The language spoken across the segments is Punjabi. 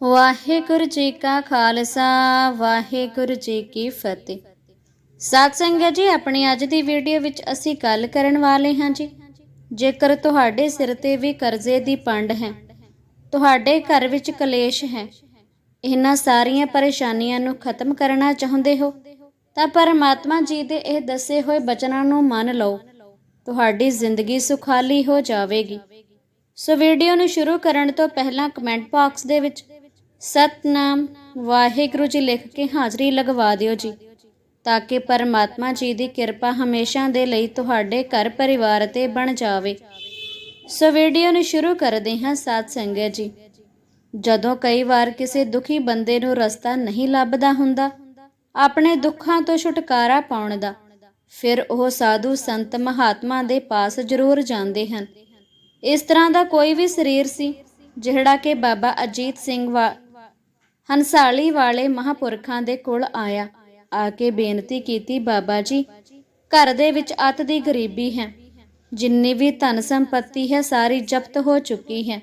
ਵਾਹਿਗੁਰੂ ਜੀ ਕਾ ਖਾਲਸਾ, ਵਾਹਿਗੁਰੂ ਜੀ ਕੀ ਫਤਿਹ। ਸਾਧ ਸੰਗਤ ਜੀ, ਆਪਣੀ ਅੱਜ ਦੀ ਵੀਡੀਓ ਵਿੱਚ ਅਸੀਂ ਗੱਲ ਕਰਨ ਵਾਲੇ ਹਾਂ ਜੀ। ਜੇਕਰ ਤੁਹਾਡੇ ਸਿਰ ਤੇ ਵੀ ਕਰਜ਼ੇ ਦੀ ਪੰਡ ਹੈ, ਤੁਹਾਡੇ ਘਰ ਵਿੱਚ ਕਲੇਸ਼ ਹੈ, ਇਹਨਾਂ ਸਾਰੀਆਂ ਪਰੇਸ਼ਾਨੀਆਂ ਨੂੰ ਖਤਮ ਕਰਨਾ ਚਾਹੁੰਦੇ ਹੋ, ਤਾਂ ਪਰਮਾਤਮਾ ਜੀ ਦੇ ਇਹ ਦੱਸੇ ਹੋਏ ਬਚਨਾਂ ਨੂੰ ਮੰਨ ਲਓ। ਤੁਹਾਡੀ ਜ਼ਿੰਦਗੀ ਸੁਖਾਲੀ ਹੋ ਜਾਵੇਗੀ। ਸੋ ਵੀਡੀਓ ਨੂੰ ਸ਼ੁਰੂ ਕਰਨ ਤੋਂ ਪਹਿਲਾਂ ਕਮੈਂਟ ਬਾਕਸ ਦੇ ਵਿੱਚ ਸਤਨਾਮ, ਵਾਹਿਗੁਰੂ ਜੀ ਲਿਖ ਕੇ ਹਾਜ਼ਰੀ ਲਗਵਾ ਦਿਓ ਜੀ ਤਾਂ ਕਿ ਪਰਮਾਤਮਾ ਜੀ ਦੀ ਕਿਰਪਾ ਹਮੇਸ਼ਾ ਦੇ ਲਈ ਤੁਹਾਡੇ ਘਰ ਪਰਿਵਾਰ ਤੇ ਬਣ ਜਾਵੇ। ਸੋ ਵੀਡੀਓ ਨੂੰ ਸ਼ੁਰੂ ਕਰਦੇ ਹਾਂ ਸਾਧ ਸੰਗਤ ਜੀ। ਜਦੋਂ ਕਈ ਵਾਰ ਕਿਸੇ ਦੁਖੀ ਬੰਦੇ ਨੂੰ ਰਸਤਾ ਨਹੀਂ ਲੱਭਦਾ ਹੁੰਦਾ, ਆਪਣੇ ਦੁੱਖਾਂ ਤੋਂ ਛੁਟਕਾਰਾ ਪਾਉਣ ਦਾ, ਫਿਰ ਉਹ ਸਾਧੂ ਸੰਤ ਮਹਾਤਮਾ ਦੇ ਪਾਸ ਜ਼ਰੂਰ ਜਾਂਦੇ ਹਨ। ਇਸ ਤਰ੍ਹਾਂ ਦਾ ਕੋਈ ਵੀ ਸਰੀਰ ਸੀ, ਜਿਹੜਾ ਕਿ ਬਾਬਾ ਅਜੀਤ ਸਿੰਘ ਵਾ ਹੰਸਾਲੀ ਵਾਲੇ ਮਹਾਪੁਰਖਾਂ ਦੇ ਕੋਲ ਆਇਆ। ਆ ਕੇ ਬੇਨਤੀ ਕੀਤੀ, ਬਾਬਾ ਜੀ, ਘਰ ਦੇ ਵਿੱਚ ਅਤ ਦੀ ਗਰੀਬੀ ਹੈ। ਜਿੰਨੀ ਵੀ ਧਨ ਸੰਪਤੀ ਹੈ, ਸਾਰੀ ਜ਼ਬਤ ਹੋ ਚੁੱਕੀ ਹੈ।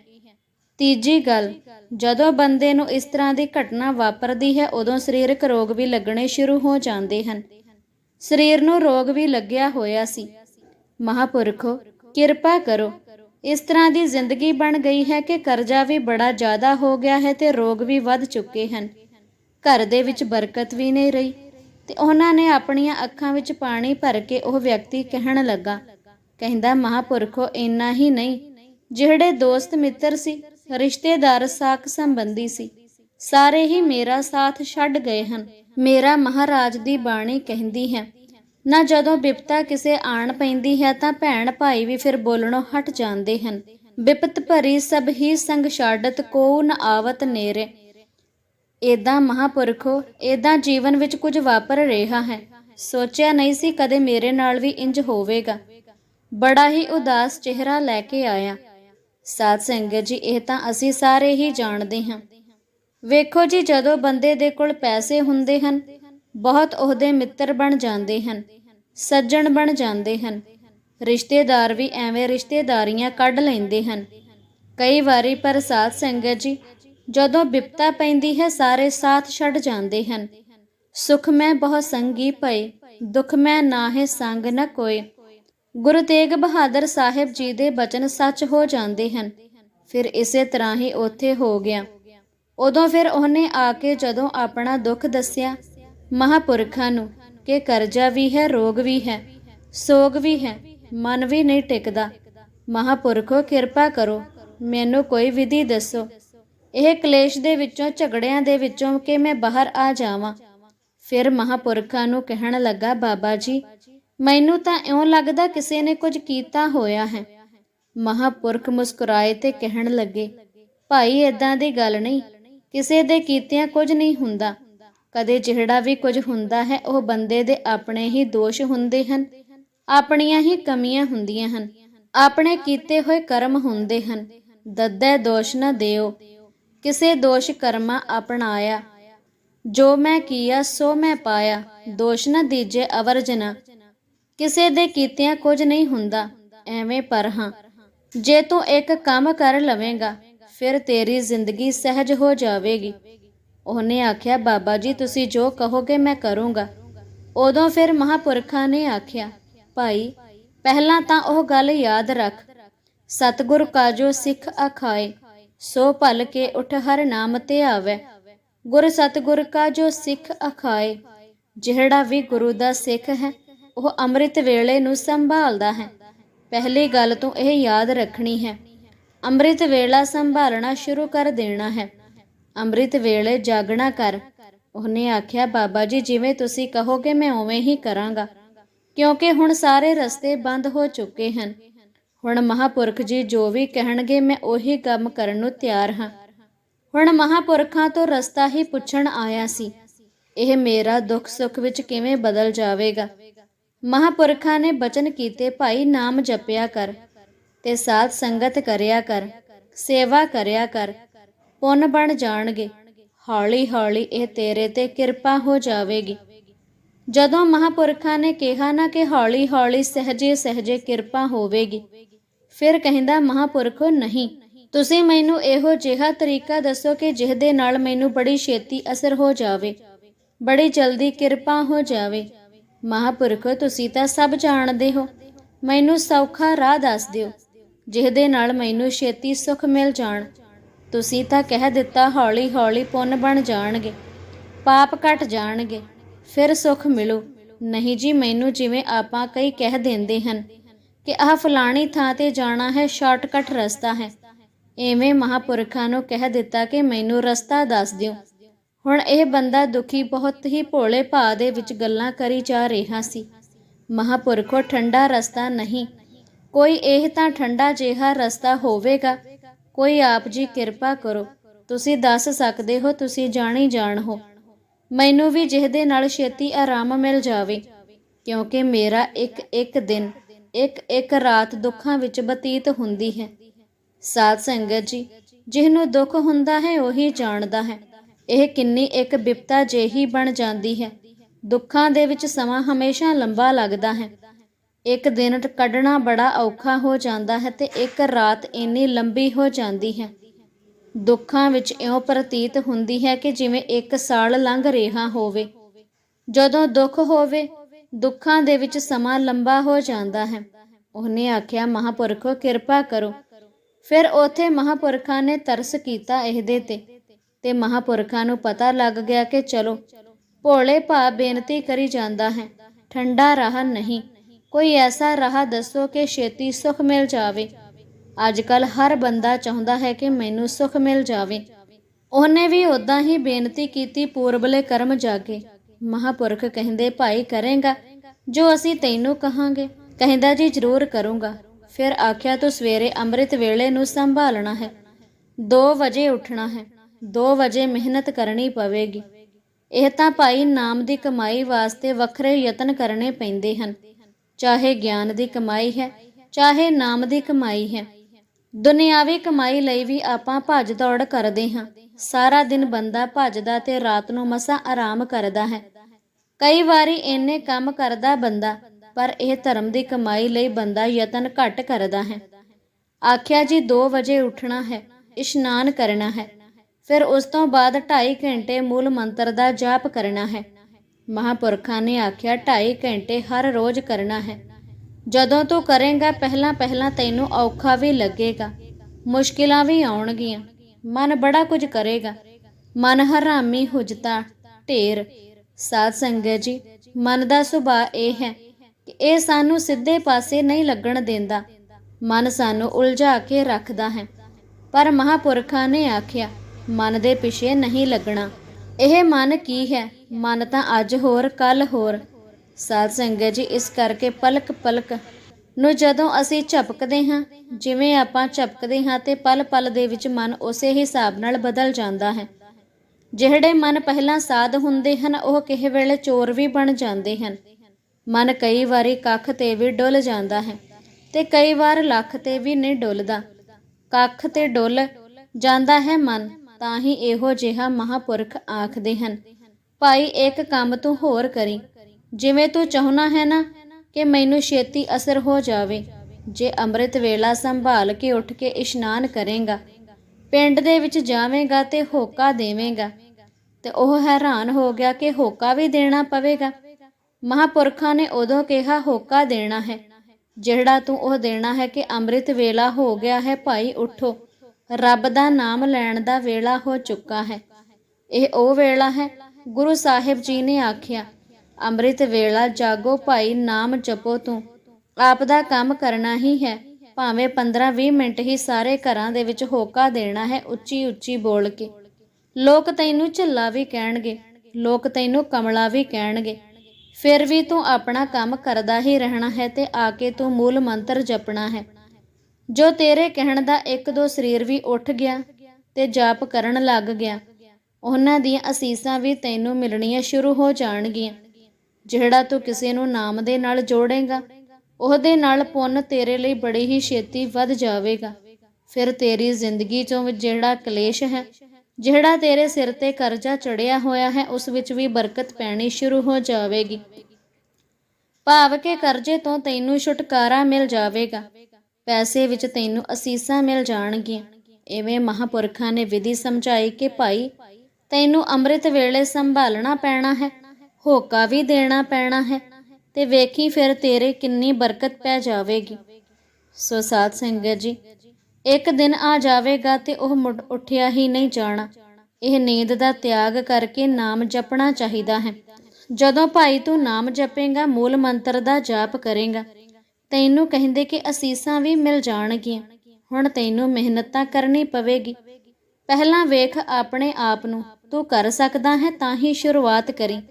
ਤੀਜੀ ਗੱਲ, ਜਦੋਂ ਬੰਦੇ ਨੂੰ ਇਸ ਤਰ੍ਹਾਂ ਦੀ ਘਟਨਾ ਵਾਪਰਦੀ ਹੈ, ਉਦੋਂ ਸਰੀਰਕ ਰੋਗ ਵੀ ਲੱਗਣੇ ਸ਼ੁਰੂ ਹੋ ਜਾਂਦੇ ਹਨ। ਸਰੀਰ ਨੂੰ ਰੋਗ ਵੀ ਲੱਗਿਆ ਹੋਇਆ ਸੀ। ਮਹਾਪੁਰਖੋ, ਕਿਰਪਾ ਕਰੋ ਇਸ ਤਰ੍ਹਾਂ ਦੀ ਜ਼ਿੰਦਗੀ ਬਣ ਗਈ ਹੈ ਕਿ ਕਰਜ਼ਾ ਵੀ ਬੜਾ ਜ਼ਿਆਦਾ ਹੋ ਗਿਆ ਹੈ ਤੇ ਰੋਗ ਵੀ ਵੱਧ ਚੁੱਕੇ ਹਨ। ਘਰ ਦੇ ਵਿੱਚ ਬਰਕਤ ਵੀ ਨਹੀਂ ਰਹੀ ਤੇ ਉਹਨਾਂ ਨੇ ਆਪਣੀਆਂ ਅੱਖਾਂ ਵਿੱਚ ਪਾਣੀ ਭਰ ਕੇ ਉਹ ਵਿਅਕਤੀ ਕਹਿਣ ਲੱਗਾ, ਕਹਿੰਦਾ, ਮਹਾਪੁਰਖੋ, ਇੰਨਾ ਹੀ ਨਹੀਂ। ਜਿਹੜੇ ਦੋਸਤ ਮਿੱਤਰ ਸੀ, ਰਿਸ਼ਤੇਦਾਰ ਸਾਕ ਸੰਬੰਧੀ ਸੀ, ਸਾਰੇ ਹੀ ਮੇਰਾ ਸਾਥ ਛੱਡ ਗਏ ਹਨ। ਮੇਰਾ ਮਹਾਰਾਜ ਦੀ ਬਾਣੀ ਕਹਿੰਦੀ ਹੈ ਨਾ ਜਦੋਂ ਬਿਪਤਾ ਕਿਸੇ ਆਣ ਪੈਂਦੀ ਹੈ ਤਾਂ ਭੈਣ ਭਾਈ ਵੀ ਫਿਰ ਬੋਲਣੋਂ ਹਟ ਜਾਂਦੇ ਹਨ। ਬਿਪਤ ਭਰੀ ਸਭ ਹੀ ਸੰਗ ਛਾੜਤ ਕੋ ਨ ਆਵਤ ਨੇਰੇ। ਏਦਾਂ ਮਹਾਪੁਰਖੋ, ਏਦਾਂ ਜੀਵਨ ਵਿੱਚ ਕੁਝ ਵਾਪਰ ਰਿਹਾ ਹੈ। ਸੋਚਿਆ ਨਹੀਂ ਸੀ ਕਦੇ ਮੇਰੇ ਨਾਲ ਵੀ ਇੰਜ ਹੋਵੇਗਾ। ਬੜਾ ਹੀ ਉਦਾਸ ਚਿਹਰਾ ਲੈ ਕੇ ਆਇਆ। ਸਾਧ ਸੰਗਤ ਜੀ, ਇਹ ਤਾਂ ਅਸੀਂ ਸਾਰੇ ਹੀ ਜਾਣਦੇ ਹਾਂ। ਵੇਖੋ ਜੀ, ਜਦੋਂ ਬੰਦੇ ਦੇ ਕੋਲ ਪੈਸੇ ਹੁੰਦੇ ਹਨ, ਬਹੁਤ ਉਹਦੇ ਮਿੱਤਰ ਬਣ ਜਾਂਦੇ ਹਨ। ਸੱਜਣ ਬਣ ਜਾਂਦੇ ਹਨ। ਰਿਸ਼ਤੇਦਾਰ ਵੀ ਐਵੇਂ ਰਿਸ਼ਤੇਦਾਰੀਆਂ ਕੱਢ ਲੈਂਦੇ ਹਨ। ਕਈ ਵਾਰੀ ਪਰ ਸਾਧ ਸੰਗਤ ਜੀ, ਜਦੋਂ ਬਿਪਤਾ ਪੈਂਦੀ ਹੈ, ਸਾਰੇ ਸਾਥ ਛੱਡ ਜਾਂਦੇ ਹਨ। ਸੁਖ ਮੈਂ ਬਹੁ ਸੰਗੀ ਪਏ ਦੁਖ ਮੈਂ ਨਾਹੇ ਸੰਗ ਨ ਕੋਏ। ਗੁਰੂ ਤੇਗ ਬਹਾਦਰ ਸਾਹਿਬ ਜੀ ਦੇ ਬਚਨ ਸੱਚ ਹੋ ਜਾਂਦੇ ਹਨ। ਫਿਰ ਇਸੇ ਤਰ੍ਹਾਂ ਹੀ ਉੱਥੇ ਹੋ ਗਿਆ। ਉਦੋਂ ਫਿਰ ਉਹਨੇ ਆ ਕੇ ਜਦੋਂ ਆਪਣਾ ਦੁੱਖ ਦੱਸਿਆ ਮਹਾਪੁਰਖਾਂ ਨੂੰ ਕਿ ਕਰਜ਼ਾ ਵੀ ਹੈ, ਰੋਗ ਵੀ ਹੈ, ਸੋਗ ਵੀ ਹੈ, ਮਨ ਵੀ ਨਹੀਂ ਟਿਕਦਾ। ਮਹਾਪੁਰਖੋ, ਕਿਰਪਾ ਕਰੋ, ਮੈਨੂੰ ਕੋਈ ਵਿਧੀ ਦੱਸੋ। ਇਹ ਕਲੇਸ਼ ਦੇ ਵਿੱਚੋਂ, ਝਗੜਿਆਂ ਦੇ ਵਿੱਚੋਂ ਕਿ ਮੈਂ ਬਾਹਰ ਆ ਜਾਵਾਂ? ਫਿਰ ਮਹਾਪੁਰਖਾਂ ਨੂੰ ਕਹਿਣ ਲੱਗਾ, ਬਾਬਾ ਜੀ, ਮੈਨੂੰ ਤਾਂ ਇਉਂ ਲੱਗਦਾ ਕਿਸੇ ਨੇ ਕੁਝ ਕੀਤਾ ਹੋਇਆ ਹੈ। ਮਹਾਪੁਰਖ ਮੁਸਕਰਾਏ ਤੇ ਕਹਿਣ ਲੱਗੇ, ਭਾਈ ਇਦਾਂ ਦੀ ਗੱਲ ਨਹੀਂ। ਕਿਸੇ ਦੇ ਕੀਤਿਆਂ ਕੁਝ ਨਹੀਂ ਹੁੰਦਾ। ਕਦੇ ਜਿਹੜਾ ਵੀ ਕੁਝ ਹੁੰਦਾ ਹੈ, ਉਹ ਬੰਦੇ ਦੇ ਆਪਣੇ ਹੀ ਦੋਸ਼ ਹੁੰਦੇ ਹਨ। ਆਪਣੀਆਂ ਹੀ ਕਮੀਆਂ ਹੁੰਦੀਆਂ ਹਨ। ਆਪਣੇ ਕੀਤੇ ਹੋਏ ਕਰਮ ਹੁੰਦੇ ਹਨ। ਦੱਦੇ ਦੋਸ਼ ਨਾ ਦਿਓ। ਕਿਸੇ ਦੋਸ਼ ਕਰਮਾ ਅਪਣਾਇਆ। ਜੋ ਮੈਂ ਕੀਆ, ਸੋ ਮੈਂ ਪਾਇਆ। ਦੋਸ਼ ਨਾ ਦੀਜੇ ਅਵਰਜਨਾ ਕਿਸੇ ਦੇ ਕੀਤਿਆਂ ਕੁਝ ਨਹੀਂ ਹੁੰਦਾ, ਐਵੇਂ ਪਰ ਹਾਂ। ਜੇ ਤੂੰ ਇੱਕ ਕੰਮ ਕਰ ਲਵੇਂਗਾ, ਫਿਰ ਤੇਰੀ ਜ਼ਿੰਦਗੀ ਸਹਿਜ ਹੋ ਜਾਵੇਗੀ। ਉਹਨੇ ਆਖਿਆ, ਬਾਬਾ ਜੀ, ਤੁਸੀਂ ਜੋ ਕਹੋਗੇ ਮੈਂ ਕਰੂੰਗਾ। ਉਦੋਂ ਫਿਰ ਮਹਾਪੁਰਖਾਂ ਨੇ ਆਖਿਆ, ਭਾਈ, ਪਹਿਲਾਂ ਤਾਂ ਉਹ ਗੱਲ ਯਾਦ ਰੱਖ। ਸਤਿਗੁਰ ਕਾਜੋ ਸਿੱਖ ਅਖਾਏ, ਸੋ ਭਲ ਕੇ ਉਠ ਹਰ ਨਾਮ ਤੇ ਆਵੇ। ਗੁਰ ਸਤਿਗੁਰ ਕਾ ਜੋ ਸਿੱਖ ਅਖਾਏ, ਜਿਹੜਾ ਵੀ ਗੁਰੂ ਦਾ ਸਿੱਖ ਹੈ, ਉਹ ਅੰਮ੍ਰਿਤ ਵੇਲੇ ਨੂੰ ਸੰਭਾਲਦਾ ਹੈ। ਪਹਿਲੀ ਗੱਲ ਤੋਂ ਇਹ ਯਾਦ ਰੱਖਣੀ ਹੈ। ਅੰਮ੍ਰਿਤ ਵੇਲਾ ਸੰਭਾਲਣਾ ਸ਼ੁਰੂ ਕਰ ਦੇਣਾ ਹੈ। ਅੰਮ੍ਰਿਤ ਵੇਲੇ ਜਾਗਣਾ ਕਰ। ਉਹਨੇ ਆਖਿਆ, ਬਾਬਾ ਜੀ, ਜਿਵੇਂ ਤੁਸੀਂ ਕਹੋਗੇ, ਮੈਂ ਉਵੇਂ ਹੀ ਕਰਾਂਗਾ। ਕਿਉਂਕਿ ਹੁਣ ਸਾਰੇ ਰਸਤੇ ਬੰਦ ਹੋ ਚੁੱਕੇ ਹਨ। ਹੁਣ ਮਹਾਪੁਰਖ ਜੀ ਜੋ ਵੀ ਕਹਿਣਗੇ, ਮੈਂ ਉਹੀ ਕੰਮ ਕਰਨ ਨੂੰ ਤਿਆਰ ਹਾਂ। ਹੁਣ ਮਹਾਪੁਰਖਾਂ ਤੋਂ ਰਸਤਾ ਹੀ ਪੁੱਛਣ ਆਇਆ ਸੀ, ਇਹ ਮੇਰਾ ਦੁੱਖ ਸੁੱਖ ਵਿੱਚ ਕਿਵੇਂ ਬਦਲ ਜਾਵੇਗਾ? ਮਹਾਪੁਰਖਾਂ ਨੇ ਬਚਨ ਕੀਤੇ, ਭਾਈ, ਨਾਮ ਜਪਿਆ ਕਰ ਤੇ ਸਾਧ ਸੰਗਤ ਕਰਿਆ ਕਰ, ਸੇਵਾ ਕਰਿਆ ਕਰ ਪੁੰਨ ਬਣ ਜਾਣਗੇ। ਹੌਲੀ ਹੌਲੀ ਇਹ ਤੇਰੇ ਤੇ ਕਿਰਪਾ ਹੋ ਜਾਵੇਗੀ। ਜਦੋਂ ਮਹਾਪੁਰਖਾਂ ਨੇ ਕਿਹਾ ਨਾ ਕਿ ਹੌਲੀ ਹੌਲੀ ਸਹਜੇ ਸਹਜੇ ਕਿਰਪਾ ਹੋਵੇਗੀ, ਫਿਰ ਕਹਿੰਦਾ, ਮਹਾਪੁਰਖੋ, ਨਹੀਂ। ਤੁਸੀਂ ਮੈਨੂੰ ਇਹੋ ਜਿਹਾ ਤਰੀਕਾ ਦੱਸੋ ਕਿ ਜਿਹਦੇ ਨਾਲ ਮੈਨੂੰ ਬੜੀ ਛੇਤੀ ਅਸਰ ਹੋ ਜਾਵੇ, ਬੜੀ ਜਲਦੀ ਕਿਰਪਾ ਹੋ ਜਾਵੇ। ਮਹਾਪੁਰਖੋ, ਤੁਸੀਂ ਤਾਂ ਸਭ ਜਾਣਦੇ ਹੋ। ਮੈਨੂੰ ਸੌਖਾ ਰਾਹ ਦੱਸ ਦਿਓ, ਜਿਹਦੇ ਨਾਲ ਮੈਨੂੰ ਛੇਤੀ ਸੁਖ ਮਿਲ ਜਾਣ। ਤੁਸੀਂ ਤਾਂ ਕਹਿ ਦਿੱਤਾ ਹੌਲੀ ਹੌਲੀ ਪੁੰਨ ਬਣ ਜਾਣਗੇ, ਪਾਪ ਘਟ ਜਾਣਗੇ, ਫਿਰ ਸੁਖ ਮਿਲੂ। ਨਹੀਂ ਜੀ, ਮੈਨੂੰ ਜਿਵੇਂ ਆਪਾਂ ਕਈ ਕਹਿ ਦਿੰਦੇ ਹਨ ਕਿ ਆਹ ਫਲਾਣੀ ਥਾਂ ਤੇ ਜਾਣਾ ਹੈ ਸ਼ਾਰਟਕਟ ਰਸਤਾ ਹੈ। ਐਵੇਂ ਮਹਾਪੁਰਖਾਂ ਨੂੰ ਕਹਿ ਦਿੱਤਾ ਕਿ ਮੈਨੂੰ ਰਸਤਾ ਦੱਸ ਦਿਓ। ਹੁਣ ਇਹ ਬੰਦਾ ਦੁਖੀ ਬਹੁਤ ਹੀ ਭੋਲੇ ਭਾਅ ਦੇ ਵਿੱਚ ਗੱਲਾਂ ਕਰੀ ਜਾ ਰਿਹਾ ਸੀ। ਮਹਾਪੁਰਖੋ, ਠੰਡਾ ਰਸਤਾ ਨਹੀਂ। ਕੋਈ ਇਹ ਤਾਂ ਠੰਡਾ ਜਿਹਾ ਰਸਤਾ ਹੋਵੇਗਾ ਕੋਈ ਆਪ ਜੀ ਕਿਰਪਾ ਕਰੋ। ਤੁਸੀਂ ਦੱਸ ਸਕਦੇ ਹੋ, ਤੁਸੀਂ ਜਾਣੀ ਜਾਣ ਹੋ। ਮੈਨੂੰ ਵੀ ਜਿਹਦੇ ਨਾਲ ਛੇਤੀ ਆਰਾਮ ਮਿਲ ਜਾਵੇ, ਕਿਉਂਕਿ ਮੇਰਾ ਇੱਕ ਇੱਕ ਦਿਨ, ਇੱਕ ਇੱਕ ਰਾਤ ਦੁੱਖਾਂ ਵਿੱਚ ਬਤੀਤ ਹੁੰਦੀ ਹੈ। ਸਾਧ ਸੰਗਤ ਜੀ, ਜਿਹਨੂੰ ਦੁੱਖ ਹੁੰਦਾ ਹੈ, ਉਹੀ ਜਾਣਦਾ ਹੈ। ਇਹ ਕਿੰਨੀ ਇੱਕ ਬਿਪਤਾ ਜਿਹੀ ਬਣ ਜਾਂਦੀ ਹੈ। ਦੁੱਖਾਂ ਦੇ ਵਿੱਚ ਸਮਾਂ ਹਮੇਸ਼ਾ ਲੰਬਾ ਲੱਗਦਾ ਹੈ। ਇੱਕ ਦਿਨ ਕੱਢਣਾ ਬੜਾ ਔਖਾ ਹੋ ਜਾਂਦਾ ਹੈ ਤੇ ਇੱਕ ਰਾਤ ਇੰਨੀ ਲੰਬੀ ਹੋ ਜਾਂਦੀ ਹੈ। ਦੁੱਖਾਂ ਵਿੱਚ ਇਉਂ ਪ੍ਰਤੀਤ ਹੁੰਦੀ ਹੈ ਕਿ ਜਿਵੇਂ ਇੱਕ ਸਾਲ ਲੰਘ ਰਿਹਾ ਹੋਵੇ। ਜਦੋਂ ਦੁੱਖ ਹੋਵੇ, ਦੁੱਖਾਂ ਦੇ ਵਿੱਚ ਸਮਾਂ ਲੰਬਾ ਹੋ ਜਾਂਦਾ ਹੈ। ਉਹਨੇ ਆਖਿਆ, ਮਹਾਪੁਰਖੋ, ਕਿਰਪਾ ਕਰੋ। ਫਿਰ ਉਥੇ ਮਹਾਪੁਰਖਾਂ ਨੇ ਤਰਸ ਕੀਤਾ ਇਹਦੇ ਤੇ ਤੇ ਮਹਾਪੁਰਖਾਂ ਨੂੰ ਪਤਾ ਲੱਗ ਗਿਆ ਕਿ ਚਲੋ, ਭੋਲੇ ਭਾ ਬੇਨਤੀ ਕਰੀ ਜਾਂਦਾ ਹੈ, ਠੰਡਾ ਰਾਹ ਨਹੀਂ। ਕੋਈ ਐਸਾ ਰਾਹ ਦੱਸੋ ਕਿ ਛੇਤੀ ਸੁਖ ਮਿਲ ਜਾਵੇ। ਅੱਜ ਕੱਲ ਹਰ ਬੰਦਾ ਚਾਹੁੰਦਾ ਹੈ ਕਿ ਮੈਨੂੰ ਸੁਖ ਮਿਲ ਜਾਵੇ। ਉਹਨੇ ਵੀ ਉਦਾਂ ਹੀ ਬੇਨਤੀ ਕੀਤੀ, ਪੂਰਬਲੇ ਕਰਮ ਜਾਗੇ। ਮਹਾਪੁਰਖ ਕਹਿੰਦੇ, ਭਾਈ ਕਰੇਗਾ, ਜੋ ਅਸੀਂ ਤੈਨੂੰ ਕਹਾਂਗੇ। ਕਹਿੰਦਾ, ਜੀ, ਜ਼ਰੂਰ ਕਰੂੰਗਾ। ਫਿਰ ਆਖਿਆ, ਤੂੰ ਸਵੇਰੇ ਅੰਮ੍ਰਿਤ ਵੇਲੇ ਨੂੰ ਸੰਭਾਲਣਾ ਹੈ। 2 ਵਜੇ ਉੱਠਣਾ ਹੈ। 2 ਵਜੇ ਮਿਹਨਤ ਕਰਨੀ ਪਵੇਗੀ। ਇਹ ਤਾਂ ਭਾਈ ਨਾਮ ਦੀ ਕਮਾਈ ਵਾਸਤੇ ਵੱਖਰੇ ਯਤਨ ਕਰਨੇ ਪੈਂਦੇ ਹਨ। ਚਾਹੇ ਗਿਆਨ ਦੀ ਕਮਾਈ ਹੈ, ਚਾਹੇ ਨਾਮ ਦੀ ਕਮਾਈ ਹੈ। ਦੁਨਿਆਵੀ ਕਮਾਈ ਲਈ ਵੀ ਆਪਾਂ ਭੱਜ ਦੌੜ ਕਰਦੇ ਹਾਂ। ਸਾਰਾ ਦਿਨ ਬੰਦਾ ਭੱਜਦਾ ਤੇ ਰਾਤ ਨੂੰ ਮਸਾ ਆਰਾਮ ਕਰਦਾ ਹੈ। ਕਈ ਵਾਰੀ ਇੰਨੇ ਕੰਮ ਕਰਦਾ ਬੰਦਾ, ਪਰ ਇਹ ਧਰਮ ਦੀ ਕਮਾਈ ਲਈ ਬੰਦਾ ਯਤਨ ਘੱਟ ਕਰਦਾ ਹੈ। ਆਖਿਆ ਜੀ 2 ਵਜੇ ਉੱਠਣਾ ਹੈ, ਇਸ਼ਨਾਨ ਕਰਨਾ ਹੈ, ਫਿਰ ਉਸ ਤੋਂ ਬਾਅਦ 2.5 ਘੰਟੇ ਮੂਲ ਮੰਤਰ ਦਾ ਜਾਪ ਕਰਨਾ ਹੈ। ਮਹਾਪੁਰਖਾਂ ਨੇ ਆਖਿਆ 2.5 ਘੰਟੇ ਹਰ ਰੋਜ਼ ਕਰਨਾ ਹੈ। ਜਦੋਂ ਤੂੰ ਕਰੇਂਗਾ, ਪਹਿਲਾਂ ਪਹਿਲਾਂ ਤੈਨੂੰ ਔਖਾ ਵੀ ਲੱਗੇਗਾ। ਮੁਸ਼ਕਿਲਾਂ ਵੀ ਆਉਣਗੀਆਂ। ਮਨ ਬੜਾ ਕੁਝ ਕਰੇਗਾ। ਮਨ ਹਰਾਮੀ ਹੁਜਤਾ ਢੇਰ। ਸਾਧ ਸੰਗਤ ਜੀ, ਮਨ ਦਾ ਸੁਭਾਅ ਇਹ ਹੈ ਕਿ ਇਹ ਸਾਨੂੰ ਸਿੱਧੇ ਪਾਸੇ ਨਹੀਂ ਲੱਗਣ ਦਿੰਦਾ। ਮਨ ਸਾਨੂੰ ਉਲਝਾ ਕੇ ਰੱਖਦਾ ਹੈ। ਪਰ ਮਹਾਪੁਰਖਾਂ ਨੇ ਆਖਿਆ, ਮਨ ਦੇ ਪਿੱਛੇ ਨਹੀਂ ਲੱਗਣਾ। ਇਹ ਮਨ ਕੀ ਹੈ? ਮਨ ਤਾਂ ਅੱਜ ਹੋਰ ਕੱਲ ਹੋਰ। ਸਾਧ ਸੰਗਤ ਜੀ, ਇਸ ਕਰਕੇ ਪਲਕ ਪਲਕ ਨੂੰ ਜਦੋਂ ਅਸੀਂ ਝਪਕਦੇ ਹਾਂ, ਜਿਵੇਂ ਆਪਾਂ ਝਪਕਦੇ ਹਾਂ ਤੇ ਪਲ ਪਲ ਦੇ ਵਿੱਚ ਮਨ ਉਸੇ ਹਿਸਾਬ ਨਾਲ ਬਦਲ ਜਾਂਦਾ ਹੈ। ਜਿਹੜੇ ਮਨ ਪਹਿਲਾਂ ਸਾਧ ਹੁੰਦੇ ਹਨ, ਉਹ ਕਿਸੇ ਵੇਲੇ ਚੋਰ ਵੀ ਬਣ ਜਾਂਦੇ ਹਨ। ਮਨ ਕਈ ਵਾਰੀ ਕੱਖ ਤੇ ਵੀ ਡੁੱਲ ਜਾਂਦਾ ਹੈ ਤੇ ਕਈ ਵਾਰ ਲੱਖ ਤੇ ਵੀ ਨਹੀਂ ਡੁੱਲਦਾ। ਕੱਖ ਤੇ ਡੁੱਲ ਜਾਂਦਾ ਹੈ ਮਨ, ਤਾਂ ਹੀ ਇਹੋ ਜਿਹਾ ਮਹਾਪੁਰਖ ਆਖਦੇ ਹਨ। ਭਾਈ, ਇੱਕ ਕੰਮ ਤੂੰ ਹੋਰ ਕਰੀ। ਜਿਵੇਂ ਤੂੰ ਚਾਹੁੰਨਾ ਹੈ ਨਾ ਕਿ ਮੈਨੂੰ ਛੇਤੀ ਅਸਰ ਹੋ ਜਾਵੇ। ਜੇ ਅੰਮ੍ਰਿਤ ਵੇਲਾ ਸੰਭਾਲ ਕੇ ਉੱਠ ਕੇ ਇਸ਼ਨਾਨ ਕਰੇਗਾ, ਪਿੰਡ ਦੇ ਵਿੱਚ ਜਾਵੇਂਗਾ ਤੇ ਹੋਕਾ ਦੇਵੇਂਗਾ, ਤੇ ਉਹ ਹੈਰਾਨ ਹੋ ਗਿਆ ਕਿ ਹੋਕਾ ਵੀ ਦੇਣਾ ਪਵੇਗਾ। ਮਹਾਪੁਰਖਾਂ ਨੇ ਉਦੋਂ ਕਿਹਾ, ਹੋਕਾ ਦੇਣਾ ਹੈ। ਜਿਹੜਾ ਤੂੰ ਉਹ ਦੇਣਾ ਹੈ ਕਿ ਅੰਮ੍ਰਿਤ ਵੇਲਾ ਹੋ ਗਿਆ ਹੈ, ਭਾਈ, ਉਠੋ। ਰੱਬ ਦਾ ਨਾਮ ਲੈਣ ਦਾ ਵੇਲਾ ਹੋ ਚੁੱਕਾ ਹੈ। ਇਹ ਉਹ ਵੇਲਾ ਹੈ ਗੁਰੂ ਸਾਹਿਬ ਜੀ ਨੇ ਆਖਿਆ, ਅੰਮ੍ਰਿਤ ਵੇਲਾ ਜਾਗੋ ਭਾਈ, ਨਾਮ ਜਪੋ ਤੂੰ। ਆਪ ਦਾ ਕੰਮ ਕਰਨਾ ਹੀ ਹੈ। ਭਾਵੇਂ 15-20 ਮਿੰਟ ਹੀ ਸਾਰੇ ਘਰਾਂ ਦੇ ਵਿੱਚ ਹੋਕਾ ਦੇਣਾ ਹੈ ਉੱਚੀ ਉੱਚੀ ਬੋਲ ਕੇ। ਲੋਕ ਤੈਨੂੰ ਝੱਲਾ ਵੀ ਕਹਿਣਗੇ, ਲੋਕ ਤੈਨੂੰ ਕਮਲਾ ਵੀ ਕਹਿਣਗੇ। ਫਿਰ ਵੀ ਤੂੰ ਆਪਣਾ ਕੰਮ ਕਰਦਾ ਹੀ ਰਹਿਣਾ ਹੈ ਤੇ ਆ ਕੇ ਤੂੰ ਮੂਲ ਮੰਤਰ ਜਪਣਾ ਹੈ। ਜੋ ਤੇਰੇ ਕਹਿਣ ਦਾ ਇੱਕ ਦੋ ਸਰੀਰ ਵੀ ਉੱਠ ਗਿਆ ਤੇ ਜਾਪ ਕਰਨ ਲੱਗ ਗਿਆ ਉਹਨਾਂ ਦੀਆਂ ਅਸੀਸਾਂ ਵੀ ਤੈਨੂੰ ਮਿਲਣੀਆਂ ਸ਼ੁਰੂ ਹੋ ਜਾਣਗੀਆਂ। ਜਿਹੜਾ ਤੂੰ ਕਿਸੇ ਨੂੰ ਨਾਮ ਦੇ ਨਾਲ ਜੋੜੇਗਾ, ਉਹਦੇ ਨਾਲ ਪੁੰਨ ਤੇਰੇ ਲਈ ਬੜੀ ਹੀ ਛੇਤੀ ਵੱਧ ਜਾਵੇਗਾ। ਫਿਰ ਤੇਰੀ ਜ਼ਿੰਦਗੀ ਚੋਂ ਜਿਹੜਾ ਕਲੇਸ਼ ਹੈ, ਜਿਹੜਾ ਤੇਰੇ ਸਿਰ ਤੇ ਕਰਜ਼ਾ ਚੜਿਆ ਹੋਇਆ ਹੈ, ਉਸ ਵਿੱਚ ਵੀ ਬਰਕਤ ਪੈਣੀ ਸ਼ੁਰੂ ਹੋ ਜਾਵੇਗੀ। ਭਾਵ ਕਿ ਕਰਜ਼ੇ ਤੋਂ ਤੈਨੂੰ ਛੁਟਕਾਰਾ ਮਿਲ ਜਾਵੇਗਾ। ਪੈਸੇ ਵਿੱਚ ਤੈਨੂੰ ਅਸੀਸਾਂ ਮਿਲ ਜਾਣਗੀਆਂ। ਐਵੇਂ ਮਹਾਪੁਰਖਾਂ ਨੇ ਵਿਧੀ ਸਮਝਾਈ ਕਿ ਭਾਈ ਤੈਨੂੰ ਅੰਮ੍ਰਿਤ ਵੇਲੇ ਸੰਭਾਲਣਾ ਪੈਣਾ ਹੈ, ਹੋਕਾ ਵੀ ਦੇਣਾ ਪੈਣਾ ਹੈ ਤੇ ਵੇਖੀ ਫਿਰ ਤੇਰੇ ਕਿੰਨੀ ਬਰਕਤ ਪੈ ਜਾਵੇਗੀ। ਸੋ ਸਾਧ ਸੰਗਤ ਜੀ, ਇੱਕ ਦਿਨ ਆ ਜਾਵੇਗਾ ਤੇ ਉਹ ਮੁੜ ਉੱਠਿਆ ਹੀ ਨਹੀਂ ਜਾਣਾ। ਇਹ ਨੀਂਦ ਦਾ ਤਿਆਗ ਕਰਕੇ ਨਾਮ ਜਪਣਾ ਚਾਹੀਦਾ ਹੈ। ਜਦੋਂ ਭਾਈ ਤੂੰ ਨਾਮ ਜਪੇਗਾ, ਮੂਲ ਮੰਤਰ ਦਾ ਜਾਪ ਕਰੇਗਾ, ਤੈਨੂੰ ਕਹਿੰਦੇ ਕਿ ਅਸੀਸਾਂ ਵੀ ਮਿਲ ਜਾਣਗੀਆਂ। ਹੁਣ ਤੈਨੂੰ ਮਿਹਨਤਾਂ ਕਰਨੀ ਪਵੇਗੀ। ਪਹਿਲਾਂ ਵੇਖ ਆਪਣੇ ਆਪ ਨੂੰ ਤੂੰ ਕਰ ਸਕਦਾ ਹੈ ਤਾਂ ਹੀ ਸ਼ੁਰੂਆਤ ਕਰੀ।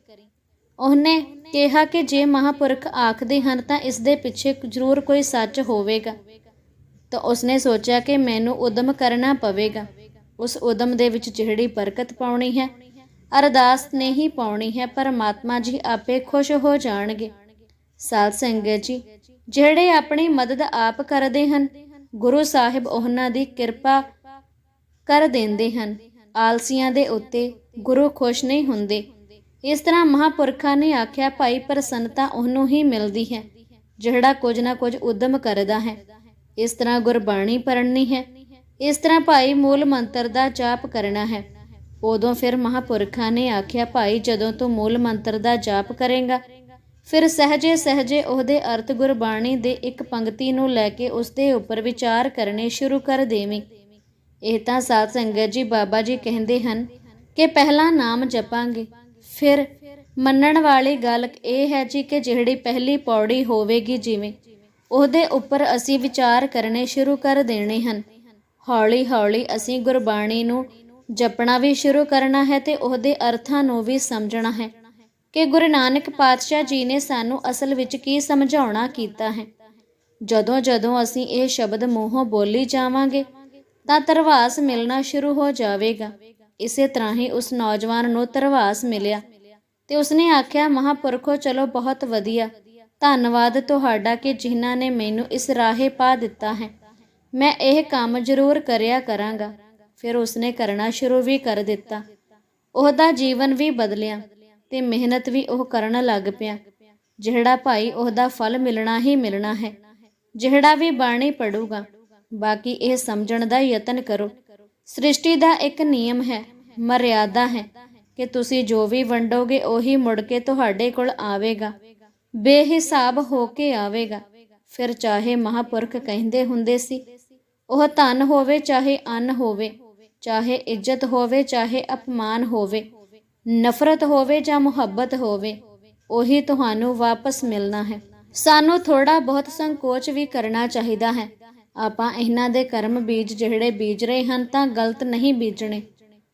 ਉਹਨੇ ਕਿਹਾ ਕਿ ਜੇ ਮਹਾਪੁਰਖ ਆਖਦੇ ਹਨ ਤਾਂ ਇਸ ਦੇ ਪਿੱਛੇ ਜ਼ਰੂਰ ਕੋਈ ਸੱਚ ਹੋਵੇਗਾ। ਤਾਂ ਉਸਨੇ ਸੋਚਿਆ ਕਿ ਮੈਨੂੰ ਉਦਮ ਕਰਨਾ ਪਵੇਗਾ। ਉਸ ਉਦਮ ਦੇ ਵਿੱਚ ਜਿਹੜੀ ਬਰਕਤ ਪਾਉਣੀ ਹੈ, ਅਰਦਾਸ ਨੇ ਹੀ ਪਾਉਣੀ ਹੈ, ਪਰਮਾਤਮਾ ਜੀ ਆਪੇ ਖੁਸ਼ ਹੋ ਜਾਣਗੇ। ਸਾਧ ਸੰਗਤ ਜੀ, ਜਿਹੜੇ ਆਪਣੀ ਮਦਦ ਆਪ ਕਰਦੇ ਹਨ, ਗੁਰੂ ਸਾਹਿਬ ਉਹਨਾਂ ਦੀ ਕਿਰਪਾ ਕਰ ਦਿੰਦੇ ਹਨ। ਆਲਸੀਆਂ ਦੇ ਉੱਤੇ ਗੁਰੂ ਖੁਸ਼ ਨਹੀਂ ਹੁੰਦੇ। ਇਸ ਤਰ੍ਹਾਂ ਮਹਾਪੁਰਖਾਂ ਨੇ ਆਖਿਆ, ਭਾਈ, ਪ੍ਰਸੰਨਤਾ ਉਹਨੂੰ ਹੀ ਮਿਲਦੀ ਹੈ, ਜਿਹੜਾ ਕੁਝ ਨਾ ਕੁਝ ਉਦਮ ਕਰਦਾ ਹੈ। ਇਸ ਤਰ੍ਹਾਂ ਗੁਰਬਾਣੀ ਪੜ੍ਹਨੀ ਹੈ। ਇਸ ਤਰ੍ਹਾਂ ਭਾਈ ਮੂਲ ਮੰਤਰ ਦਾ ਜਾਪ ਕਰਨਾ ਹੈ। ਉਦੋਂ ਫਿਰ ਮਹਾਪੁਰਖਾਂ ਨੇ ਆਖਿਆ, ਭਾਈ, ਜਦੋਂ ਤੂੰ ਮੂਲ ਮੰਤਰ ਦਾ ਜਾਪ ਕਰੇਗਾ, ਫਿਰ ਸਹਜੇ ਸਹਜੇ ਉਹਦੇ ਅਰਥ ਗੁਰਬਾਣੀ ਦੇ ਇੱਕ ਪੰਕਤੀ ਨੂੰ ਲੈ ਕੇ ਉਸ ਦੇ ਉੱਪਰ ਵਿਚਾਰ ਕਰਨੇ ਸ਼ੁਰੂ ਕਰ ਦੇਵੇਂ। ਇਹ ਤਾਂ ਸਾਧ ਸੰਗਤ ਜੀ ਬਾਬਾ ਜੀ ਕਹਿੰਦੇ ਹਨ ਕਿ ਪਹਿਲਾਂ ਨਾਮ ਜਪਾਂਗੇ, ਫਿਰ ਮੰਨਣ ਵਾਲੀ ਗੱਲ ਇਹ ਹੈ ਜੀ ਕਿ ਜਿਹੜੀ ਪਹਿਲੀ ਪੌੜੀ ਹੋਵੇਗੀ ਜਿਵੇਂ, ਉਹਦੇ ਉੱਪਰ ਅਸੀਂ ਵਿਚਾਰ ਕਰਨੇ ਸ਼ੁਰੂ ਕਰ ਦੇਣੇ ਹਨ। ਹੌਲੀ ਹੌਲੀ ਅਸੀਂ ਗੁਰਬਾਣੀ ਨੂੰ ਜਪਣਾ ਵੀ ਸ਼ੁਰੂ ਕਰਨਾ ਹੈ ਤੇ ਉਹਦੇ ਅਰਥਾਂ ਨੂੰ ਵੀ ਸਮਝਣਾ ਹੈ ਕਿ ਗੁਰੂ ਨਾਨਕ ਪਾਤਸ਼ਾਹ ਜੀ ਨੇ ਸਾਨੂੰ ਅਸਲ ਵਿੱਚ ਕੀ ਸਮਝਾਉਣਾ ਕੀਤਾ ਹੈ। ਜਦੋਂ ਜਦੋਂ ਅਸੀਂ ਇਹ ਸ਼ਬਦ ਮੂੰਹੋਂ ਬੋਲੀ ਜਾਵਾਂਗੇ ਤਾਂ ਤਰਵਾਸ ਮਿਲਣਾ ਸ਼ੁਰੂ ਹੋ ਜਾਵੇਗਾ। ਇਸੇ ਤਰ੍ਹਾਂ ਹੀ ਉਸ ਨੌਜਵਾਨ ਨੂੰ ਤਰਵਾਸ ਮਿਲਿਆ ਤੇ ਉਸਨੇ ਆਖਿਆ, ਮਹਾਪੁਰਖੋ, ਚਲੋ ਬਹੁਤ ਵਧੀਆ। ਧੰਨਵਾਦ ਤੁਹਾਡਾ ਕਿ ਜਿਨ੍ਹਾਂ ਨੇ ਮੈਨੂੰ ਇਸ ਰਾਹੇ ਪਾ ਦਿੱਤਾ ਹੈ। ਮੈਂ ਇਹ ਕੰਮ ਜ਼ਰੂਰ ਕਰਿਆ ਕਰਾਂਗਾ। ਫਿਰ ਉਸਨੇ ਕਰਨਾ ਸ਼ੁਰੂ ਵੀ ਕਰ ਦਿੱਤਾ। ਉਹਦਾ ਜੀਵਨ ਵੀ ਬਦਲਿਆ ਤੇ ਮਿਹਨਤ ਵੀ ਉਹ ਕਰਨ ਲੱਗ ਪਿਆ। ਜਿਹੜਾ ਭਾਈ ਉਹਦਾ ਫਲ ਮਿਲਣਾ ਹੀ ਮਿਲਣਾ ਹੈ, ਜਿਹੜਾ ਵੀ ਬਾਣੀ ਪੜੂਗਾ ਬਾਕੀ ਇਹ ਸਮਝਣ ਦਾ ਯਤਨ ਕਰੋ। ਸ੍ਰਿਸ਼ਟੀ ਦਾ ਇੱਕ ਨਿਯਮ ਹੈ, ਮਰਿਆਦਾ ਹੈ, ਕਿ ਤੁਸੀਂ ਜੋ ਵੀ ਵੰਡੋਗੇ ਉਹੀ ਮੁੜ ਕੇ ਤੁਹਾਡੇ ਕੋਲ ਆਵੇਗਾ। ਬੇਹਿਸਾਬ ਹੋ ਕੇ ਆਵੇਗਾ। ਫਿਰ ਚਾਹੇ ਮਹਾਪੁਰਖ ਕਹਿੰਦੇ ਹੁੰਦੇ ਸੀ, ਉਹ ਧਨ ਹੋਵੇ ਚਾਹੇ ਅੰਨ ਹੋਵੇ, ਚਾਹੇ ਇੱਜ਼ਤ ਹੋਵੇ ਚਾਹੇ ਅਪਮਾਨ ਹੋਵੇ, ਨਫ਼ਰਤ ਹੋਵੇ ਜਾਂ ਮੁਹੱਬਤ ਹੋਵੇ, ਉਹੀ ਤੁਹਾਨੂੰ ਵਾਪਸ ਮਿਲਣਾ ਹੈ। ਸਾਨੂੰ ਥੋੜਾ ਬਹੁਤ ਸੰਕੋਚ ਵੀ ਕਰਨਾ ਚਾਹੀਦਾ ਹੈ। ਆਪਾਂ ਇਹਨਾਂ ਦੇ ਕਰਮ ਬੀਜ ਜਿਹੜੇ ਬੀਜ ਰਹੇ ਹਨ ਤਾਂ ਗਲਤ ਨਹੀਂ ਬੀਜਣੇ।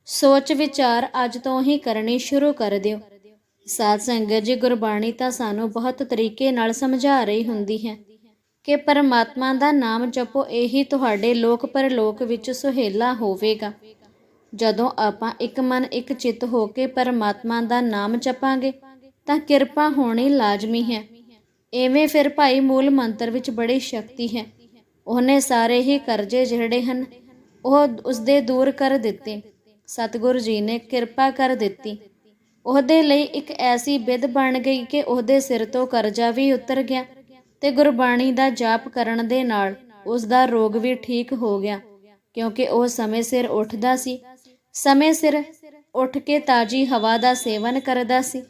ਸੋਚ ਵਿਚਾਰ ਅੱਜ ਤੋਂ ਹੀ ਕਰਨੀ ਸ਼ੁਰੂ ਕਰ ਦਿਓ। ਸਾਧ ਸੰਗਤ ਜੀ, ਗੁਰਬਾਣੀ ਤਾਂ ਸਾਨੂੰ ਬਹੁਤ ਤਰੀਕੇ ਨਾਲ ਸਮਝਾ ਰਹੀ ਹੁੰਦੀ ਹੈ ਕਿ ਪਰਮਾਤਮਾ ਦਾ ਨਾਮ ਜਪੋ, ਇਹੀ ਤੁਹਾਡੇ ਲੋਕ ਪਰਲੋਕ ਵਿੱਚ ਸੁਹੇਲਾ ਹੋਵੇਗਾ। ਜਦੋਂ ਆਪਾਂ ਇੱਕ ਮਨ ਇੱਕ ਚਿੱਤ ਹੋ ਕੇ ਪਰਮਾਤਮਾ ਦਾ ਨਾਮ ਜਪਾਂਗੇ, ਤਾਂ ਕਿਰਪਾ ਹੋਣੀ ਲਾਜ਼ਮੀ ਹੈ। ਐਵੇਂ ਫਿਰ ਭਾਈ ਮੂਲ ਮੰਤਰ ਵਿੱਚ ਬੜੀ ਸ਼ਕਤੀ ਹੈ। ਉਹਨੇ ਸਾਰੇ ਹੀ ਕਰਜ਼ੇ ਜਿਹੜੇ ਹਨ, ਉਹ ਉਸਦੇ ਦੂਰ ਕਰ ਦਿੱਤੇ। ਸਤਿਗੁਰੂ ਜੀ ਨੇ ਕਿਰਪਾ ਕਰ ਦਿੱਤੀ। ਉਹਦੇ ਲਈ ਇੱਕ ਐਸੀ ਵਿਧ ਬਣ ਗਈ ਕਿ ਉਹਦੇ ਸਿਰ ਤੋਂ ਕਰਜ਼ਾ ਵੀ ਉਤਰ ਗਿਆ ਤੇ ਗੁਰਬਾਣੀ ਦਾ ਜਾਪ ਕਰਨ ਦੇ ਨਾਲ ਉਸ ਦਾ ਰੋਗ ਵੀ ਠੀਕ ਹੋ ਗਿਆ, ਕਿਉਂਕਿ ਉਹ ਸਮੇਂ ਸਿਰ ਉੱਠਦਾ ਸੀ। ਸਮੇਂ ਸਿਰ ਉੱਠ ਕੇ ਤਾਜੀ ਹਵਾ ਦਾ ਸੇਵਨ ਕਰਦਾ ਸੀ।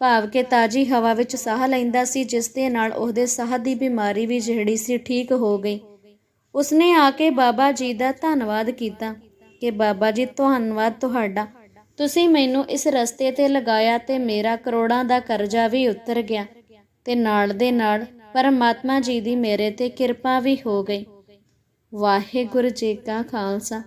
ਭਾਵ ਕਿ ਤਾਜੀ ਹਵਾ ਵਿੱਚ ਸਾਹ ਲੈਂਦਾ ਸੀ, ਜਿਸ ਦੇ ਨਾਲ ਉਹਦੇ ਸਾਹ ਦੀ ਬਿਮਾਰੀ ਵੀ ਜਿਹੜੀ ਸੀ ਠੀਕ ਹੋ ਗਈ। ਉਸਨੇ ਆ ਕੇ ਬਾਬਾ ਜੀ ਦਾ ਧੰਨਵਾਦ ਕੀਤਾ ਕਿ ਬਾਬਾ ਜੀ ਧੰਨਵਾਦ ਤੁਹਾਡਾ। ਤੁਸੀਂ ਮੈਨੂੰ ਇਸ ਰਸਤੇ ਤੇ ਲਗਾਇਆ ਤੇ ਮੇਰਾ ਕਰੋੜਾਂ ਦਾ ਕਰਜ਼ਾ ਵੀ ਉਤਰ ਗਿਆ ਤੇ ਨਾਲ ਦੇ ਨਾਲ ਪਰਮਾਤਮਾ ਜੀ ਦੀ ਮੇਰੇ ਤੇ ਕਿਰਪਾ ਵੀ ਹੋ ਗਈ। ਵਾਹਿਗੁਰੂ ਜੀ ਕਾ ਖਾਲਸਾ।